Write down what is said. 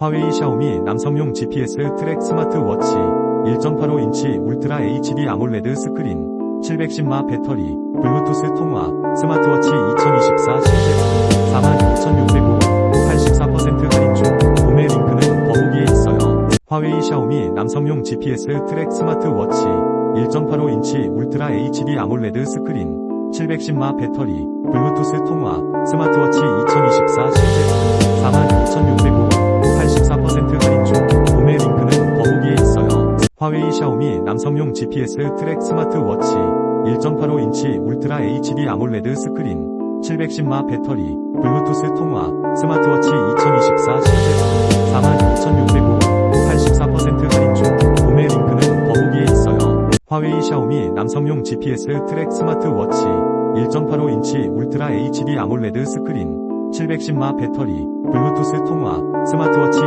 화웨이 샤오미 남성용 GPS 트랙 스마트워치 1.85인치 울트라 HD 아몰레드 스크린 710마 배터리 블루투스 통화 스마트워치 2024 실제 42,605 84% 할인 중 구매 링크는 더보기에 있어요. 화웨이 샤오미 남성용 GPS 트랙 스마트워치 1.85인치 울트라 HD 아몰레드 스크린 710마 배터리 블루투스 통화 스마트워치 화웨이 샤오미 남성용 GPS 트랙 스마트워치 1.85인치 울트라 HD 아몰레드 스크린 710마 배터리 블루투스 통화 스마트워치 2024 실제 42,605 84% 할인 중 구매 링크는 더보기에 있어요. 화웨이 샤오미 남성용 GPS 트랙 스마트워치 1.85인치 울트라 HD 아몰레드 스크린 710마 배터리 블루투스 통화 스마트워치